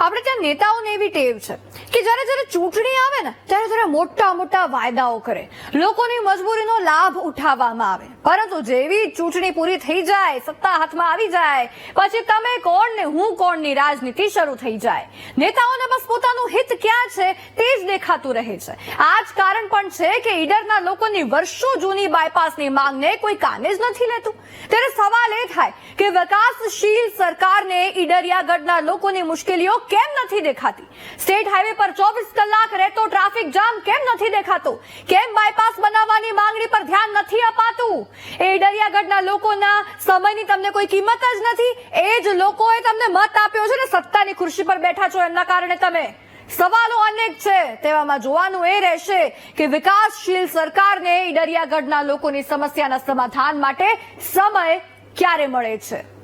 આપણે ત્યાં નેતાઓને એવી ટેવ છે કે જ્યારે જ્યારે ચૂંટણી આવે ને, ત્યારે ત્યારે મોટા મોટા વાયદાઓ કરે, લોકોની મજબૂરીનો લાભ ઉઠાવવામાં આવે. પરંતુ જેવી ચૂંટણી પૂરી થઈ જાય, સત્તા હાથમાં આવી જાય, પછી તમે કોણ ને હું કોણની રાજનીતિ શરૂ થઈ જાય. નેતાઓને બસ પોતાનું હિત ક્યાં છે તે જ દેખાતું રહે છે. આ જ કારણ પણ છે કે ઈડરના લોકોની વર્ષો જૂની બાયપાસની માંગને કોઈ કામે જ નથી લેતું. ત્યારે સવાલ એ થાય કે વિકાસશીલ સરકારને ઈડરિયાગઢના લોકોની મુશ્કેલીઓ કેમ નથી દેખાતી? સ્ટેટ હાઈવે પર ચોવીસ કલાક રહેતો ટ્રાફિક જામ કેમ નથી દેખાતો? કેમ બાયપાસ બનાવવાની માંગણી પર ધ્યાન નથી અપાતું? એ ઈડરિયાગઢના લોકોના સમયની તમને કોઈ કિંમત જ નથી? એ જ લોકોએ તમને મત આપ્યો છે ને સત્તાની ખુરશી પર બેઠા છો એમના કારણે તમે? સવાલો અનેક છે. તેવામાં જોવાનું એ રહેશે કે વિકાસશીલ સરકારને ઈડરિયાગઢના લોકોની સમસ્યાના સમાધાન માટે સમય ક્યારે મળે છે?